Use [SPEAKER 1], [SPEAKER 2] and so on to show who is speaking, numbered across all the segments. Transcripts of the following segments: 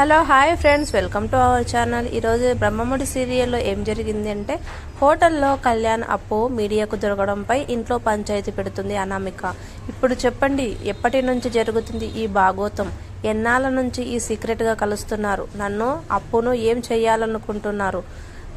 [SPEAKER 1] Hello hi friends welcome to our channel. ఈరోజు బ్రహ్మముడి సీరియల్లో ఏం జరిగింది అంటే హోటల్లో కళ్యాణ్ అప్పు మీడియాకు దొరకడంపై ఇంట్లో పంచాయతీ పెడుతుంది అనామిక. ఇప్పుడు చెప్పండి ఎప్పటి నుంచి జరుగుతుంది ఈ భాగోతం? ఎన్నాళ్ళ నుంచి ఈ సీక్రెట్గా కలుస్తున్నారు? నన్ను అప్పును ఏం చేయాలనుకుంటున్నారు?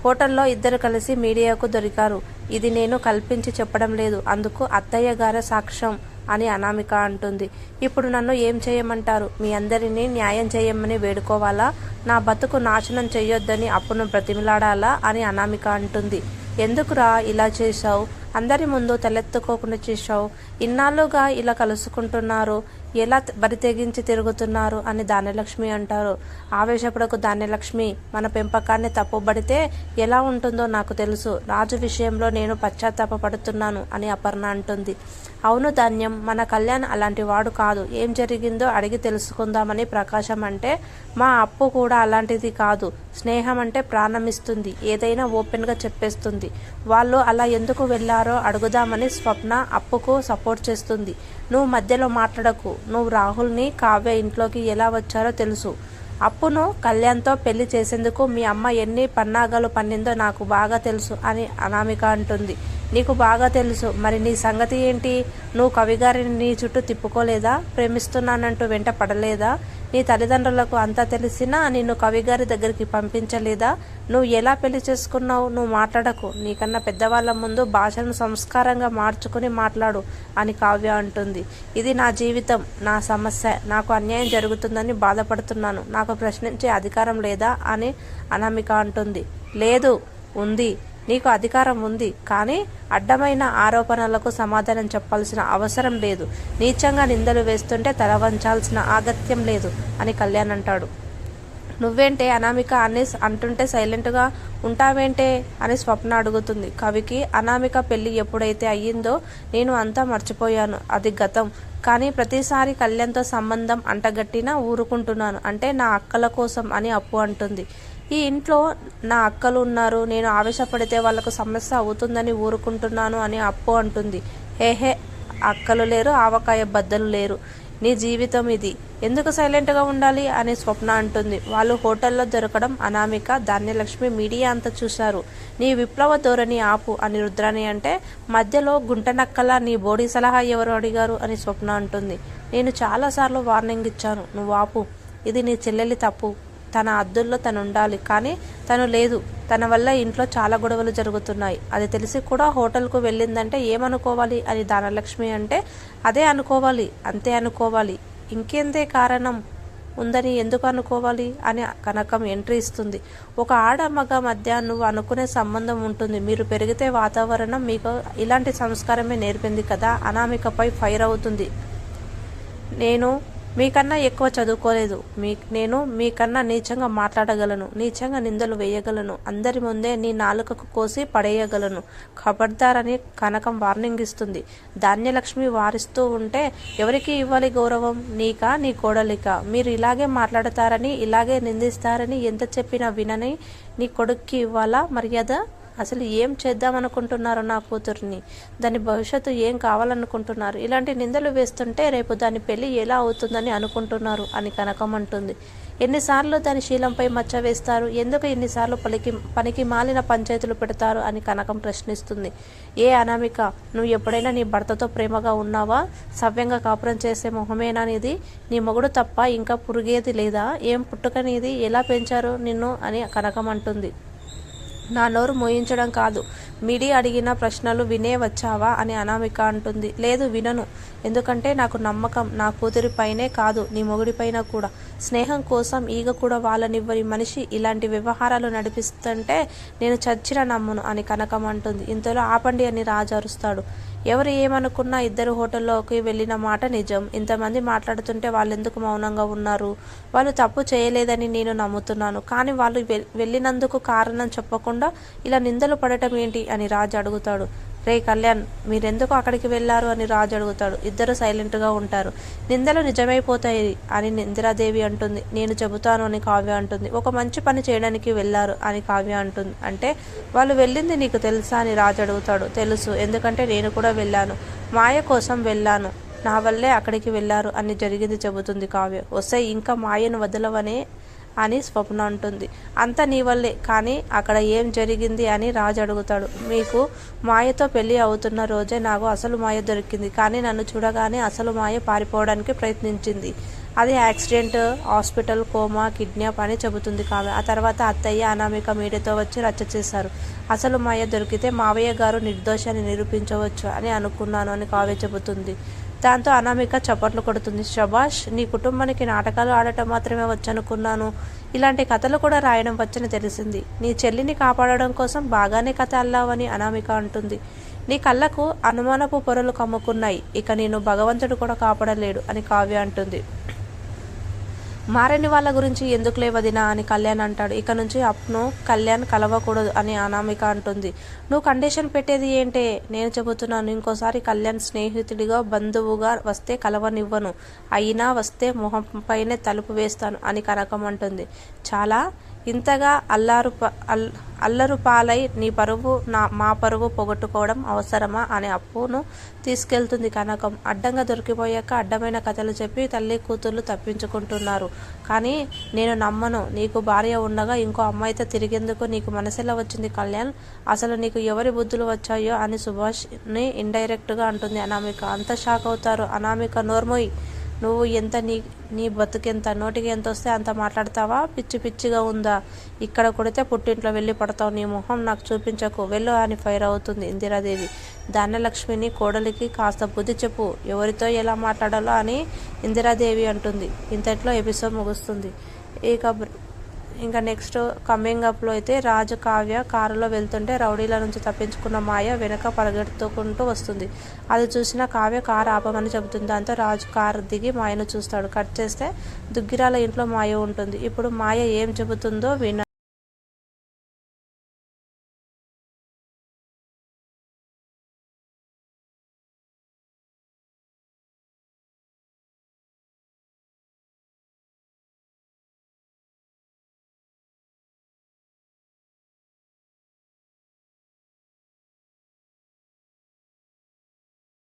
[SPEAKER 1] హోటల్లో ఇద్దరు కలిసి మీడియాకు దొరికారు. ఇది నేను కల్పించి చెప్పడం లేదు. అందుకు అత్తయ్య గారి సాక్ష్యం. అని అనామిక అంటుంది. ఇప్పుడు నన్ను ఏం చేయమంటారు? మీ అందరినీ న్యాయం చేయమని వేడుకోవాలా? నా బతుకు నాశనం చేయొద్దని అప్పును బ్రతిమిలాడాలా? అని అనామిక అంటుంది. ఎందుకురా ఇలా చేశావు? అందరి ముందు తలెత్తుకోకుండా చేశావు. ఇన్నాళ్ళుగా ఇలా కలుసుకుంటున్నారు. ఎలా బరి తెగించి తిరుగుతున్నారు అని ధాన్యలక్ష్మి అంటారు. ఆవేశపడకు ధాన్యలక్ష్మి. మన పెంపకాన్ని తప్పుబడితే ఎలా ఉంటుందో నాకు తెలుసు. రాజు విషయంలో నేను పశ్చాత్తాపడుతున్నాను అని అపర్ణ అంటుంది. అవును ధాన్యం మన కళ్యాణ్ అలాంటి వాడు కాదు. ఏం జరిగిందో అడిగి తెలుసుకుందామని ప్రకాశం అంటే మా అప్పు కూడా అలాంటిది కాదు. స్నేహం అంటే ప్రాణమిస్తుంది. ఏదైనా ఓపెన్గా చెప్పేస్తుంది. వాళ్ళు అలా ఎందుకు వెళ్ళారు? అడుగుదామని స్వప్న అప్పుకు సపోర్ట్ చేస్తుంది. నువ్వు మధ్యలో మాట్లాడకు. నువ్వు రాహుల్ని కావ్య ఇంట్లోకి ఎలా వచ్చారో తెలుసు. అప్పును కళ్యాణ్తో పెళ్ళి చేసేందుకు మీ అమ్మ ఎన్ని పన్నాగాలు పన్నిందో నాకు బాగా తెలుసు అని అనామిక అంటుంది. నీకు బాగా తెలుసు. మరి నీ సంగతి ఏంటి? నువ్వు కవిగారిని నీ చుట్టూ తిప్పుకోలేదా? ప్రేమిస్తున్నానంటూ వెంట పడలేదా? నీ తల్లిదండ్రులకు అంతా తెలిసినా నిన్ను కవిగారి దగ్గరికి పంపించలేదా? నువ్వు ఎలా పెళ్ళి చేసుకున్నావు? నువ్వు మాట్లాడకు. నీకన్నా పెద్దవాళ్ళ ముందు భాషను సంస్కారంగా మార్చుకుని మాట్లాడు అని కావ్య అంటుంది. ఇది నా జీవితం నా సమస్య. నాకు అన్యాయం జరుగుతుందని బాధపడుతున్నాను. నాకు ప్రశ్నించే అధికారం లేదా అని అనామిక అంటుంది. లేదు ఉంది. నీకు అధికారం ఉంది కానీ అడ్డమైన ఆరోపణలకు సమాధానం చెప్పాల్సిన అవసరం లేదు. నీచంగా నిందలు వేస్తుంటే తల వంచాల్సిన ఆగత్యం లేదు అని కళ్యాణ్ అంటాడు. నువ్వేంటే అనామిక అని అంటుంటే సైలెంట్గా ఉంటావేంటే అని స్వప్న అడుగుతుంది. కవికి అనామిక పెళ్ళి ఎప్పుడైతే అయ్యిందో నేను అంతా మర్చిపోయాను అది గతం. కానీ ప్రతిసారి కళ్యాణ్తో సంబంధం అంటగట్టినా ఊరుకుంటున్నాను అంటే నా అక్కల కోసం అని అప్పు అంటుంది. ఈ ఇంట్లో నా అక్కలు ఉన్నారు. నేను ఆవేశపడితే వాళ్ళకు సమస్య అవుతుందని ఊరుకుంటున్నాను అని అప్పు అంటుంది. హేహే అక్కలు లేరు ఆవకాయ బద్దలు లేరు. నీ జీవితం ఇది. ఎందుకు సైలెంట్గా ఉండాలి అని స్వప్న అంటుంది. వాళ్ళు హోటల్లో దొరకడం అనామిక ధాన్యలక్ష్మి మీడియా అంతా చూశారు. నీ విప్లవ ధోరణి ఆపు అని రుద్రాని అంటే మధ్యలో గుంటనక్కల నీ బోడీ సలహా ఎవరు అడిగారు అని స్వప్న అంటుంది. నేను చాలాసార్లు వార్నింగ్ ఇచ్చాను. నువ్వు ఆపు. ఇది నీ చెల్లెలి తప్పు. తన అద్దుల్లో తను ఉండాలి. కానీ తను లేదు. తన వల్ల ఇంట్లో చాలా గొడవలు జరుగుతున్నాయి. అది తెలిసి కూడా హోటల్కు వెళ్ళిందంటే ఏమనుకోవాలి అని ధనలక్ష్మి అంటే అదే అనుకోవాలి అంతే అనుకోవాలి. ఇంకేందే కారణం? ఉందని ఎందుకు అనుకోవాలి? అని కనకం ఎంట్రీ ఇస్తుంది. ఒక ఆడ మగ మధ్య నువ్వు అనుకునే సంబంధం ఉంటుంది. మీరు పెరిగితే వాతావరణం మీకు ఇలాంటి సంస్కారమే నేర్పింది కదా? అనామికపై ఫైర్ అవుతుంది. నేను మీకన్నా ఎక్కువ చదువుకోలేదు. మీ నేను మీకన్నా నీచంగా మాట్లాడగలను నీచంగా నిందలు వేయగలను. అందరి ముందే నీ నాలుకకు కోసి పడేయగలను. ఖబర్దారని కనకం వార్నింగ్ ఇస్తుంది ధాన్యలక్ష్మి వారిస్తూ ఉంటే ఎవరికి ఇవ్వాలి గౌరవం? నీకా నీ కోడలిక? మీరు ఇలాగే మాట్లాడతారని ఇలాగే నిందిస్తారని ఎంత చెప్పినా వినని నీ కొడుక్కి ఇవ్వాలా మర్యాద? అసలు ఏం చేద్దామనుకుంటున్నారు నా కూతుర్ని? దాని భవిష్యత్తు ఏం కావాలనుకుంటున్నారు? ఇలాంటి నిందలు వేస్తుంటే రేపు దాని పెళ్ళి ఎలా అవుతుందని అనుకుంటున్నారు అని కనకం అంటుంది. ఎన్నిసార్లు దాని శీలంపై మచ్చ వేస్తారు? ఎందుకు ఎన్నిసార్లు పలికి పనికి మాలిన పంచాయతీలు పెడతారు అని కనకం ప్రశ్నిస్తుంది. ఏ అనామిక నువ్వు ఎప్పుడైనా నీ భర్తతో ప్రేమగా ఉన్నావా? సవ్యంగా కాపురం చేసే మొహమేనా నీది? నీ మొగుడు తప్ప ఇంకా పురుగేది లేదా? ఏం పుట్టుకనేది ఎలా పెంచారు నిన్ను? అని కనకం అంటుంది. నా నోరు మోయించడం కాదు. మీడియా అడిగిన ప్రశ్నలు వినే వచ్చావా? అని అనామిక అంటుంది. లేదు వినను. ఎందుకంటే నాకు నమ్మకం. నా కూతురిపైనే కాదు నీ మొగుడిపైన కూడా. స్నేహం కోసం ఈగ కూడా వాళ్ళనివ్వని మనిషి ఇలాంటి వ్యవహారాలు నడిపిస్తుంటే నేను చచ్చిన నమ్మును అని కనకం అంటుంది. ఇంతలో ఆపండి అని రాజు అరుస్తాడు. ఎవరు ఏమనుకున్నా ఇద్దరు హోటల్లోకి వెళ్ళిన మాట నిజం. ఇంతమంది మాట్లాడుతుంటే వాళ్ళు ఎందుకు మౌనంగా ఉన్నారు? వాళ్ళు తప్పు చేయలేదని నేను నమ్ముతున్నాను. కానీ వాళ్ళు వెళ్ళినందుకు కారణం చెప్పకుండా ఇలా నిందలు పడటం ఏంటి? అని రాజు అడుగుతాడు. రే కళ్యాణ్ మీరెందుకు అక్కడికి వెళ్ళారు అని రాజు అడుగుతాడు. ఇద్దరు సైలెంట్గా ఉంటారు. నిందలు నిజమైపోతాయి అని ఇందిరాదేవి అంటుంది. నేను చెబుతాను అని కావ్య అంటుంది. ఒక మంచి పని చేయడానికి వెళ్ళారు అని కావ్య అంటుంది. అంటే వాళ్ళు వెళ్ళింది నీకు తెలుసా అని రాజు అడుగుతాడు. తెలుసు ఎందుకంటే నేను కూడా వెళ్ళాను. మాయ కోసం వెళ్ళాను. నా వల్లే అక్కడికి వెళ్ళారు అని జరిగింది చెబుతుంది కావ్య. వస్తే ఇంకా మాయను వదలవనే అని స్వప్న అంటుంది. అంత నీ వల్లే కానీ అక్కడ ఏం జరిగింది అని రాజు అడుగుతాడు. మీకు మాయతో పెళ్ళి అవుతున్న రోజే నాకు అసలు మాయ దొరికింది కానీ నన్ను చూడగానే అసలు మాయ పారిపోవడానికి ప్రయత్నించింది. అది యాక్సిడెంట్ హాస్పిటల్ కోమా కిడ్నాప్ అని చెబుతుంది కావ్య ఆ తర్వాత అత్తయ్య అనామిక మీడియాతో వచ్చి రచ్చ చేశారు. అసలు మాయ దొరికితే మావయ్య గారు నిర్దోషాన్ని నిరూపించవచ్చు అని అనుకున్నాను అని కావ్య చెబుతుంది. దాంతో అనామిక చప్పట్లు కొడుతుంది శభాష్. నీ కుటుంబానికి నాటకాలు ఆడటం మాత్రమే వచ్చనుకున్నాను. ఇలాంటి కథలు కూడా రాయడం వచ్చని తెలిసింది. నీ చెల్లిని కాపాడడం కోసం బాగానే కథ అల్లావని అనామిక అంటుంది. నీ కళ్ళకు అనుమానపు పొరలు కమ్ముకున్నాయి. ఇక నేను భగవంతుడు కూడా కాపాడలేడు అని కావ్య అంటుంది. మారని వాళ్ళ గురించి ఎందుకు లేవదినా అని కళ్యాణ్ అంటాడు. ఇక నుంచి అప్ను కళ్యాణ్ కలవకూడదు అని అనామిక అంటుంది. నువ్వు కండిషన్ పెట్టేది ఏంటే? నేను చెబుతున్నాను ఇంకోసారి కళ్యాణ్ స్నేహితుడిగా బంధువుగా వస్తే కలవనివ్వను. అయినా వస్తే మొహం పైనే తలుపు వేస్తాను అని కనకం అంటుంది. చాలా ఇంతగా అల్లారు ప- అల్ అల్లరు పాలై నీ పరువు నా మా పరువు పోగొట్టుకోవడం అవసరమా? అనే అప్పును తీసుకెళ్తుంది కనకం. అడ్డంగా దొరికిపోయాక అడ్డమైన కథలు చెప్పి తల్లి కూతుర్లు తప్పించుకుంటున్నారు. కానీ నేను నమ్మను. నీకు భార్య ఉండగా ఇంకో అమ్మాయితో తిరిగేందుకు నీకు మనసులో వచ్చింది కళ్యాణ్? అసలు నీకు ఎవరి బుద్ధులు వచ్చాయో అని సుభాష్ని ఇండైరెక్ట్గా అంటుంది. అనామిక అంత షాక్ అవుతారు. అనామిక నోర్మోయ్. నువ్వు ఎంత నీ నీ బతుకెంత నోటికి ఎంత వస్తే అంత మాట్లాడతావా? పిచ్చి పిచ్చిగా ఉందా? ఇక్కడ కొడితే పుట్టింట్లో వెళ్ళి పడతావు. నీ మొహం నాకు చూపించకు. వెళ్ళు అని ఫైర్ అవుతుంది ఇందిరాదేవి. ధాన్యలక్ష్మిని కోడలికి కాస్త బుద్ధి చెప్పు. ఎవరితో ఎలా మాట్లాడాలో అని ఇందిరాదేవి అంటుంది. ఇంతట్లో ఎపిసోడ్ ముగుస్తుంది. ఇక ఇంకా నెక్స్ట్ కమింగ్ అప్లో అయితే రాజు కావ్య కారులో వెళ్తుంటే రౌడీల నుంచి తప్పించుకున్న మాయ వెనక పరిగెత్తుకుంటూ వస్తుంది. అది చూసిన కావ్య కారు ఆపమని చెబుతుంది. దాంతో రాజు కారు దిగి మాయను చూస్తాడు. కట్ చేస్తే దుగ్గిరాల ఇంట్లో మాయ ఉంటుంది. ఇప్పుడు మాయ ఏం చెబుతుందో విన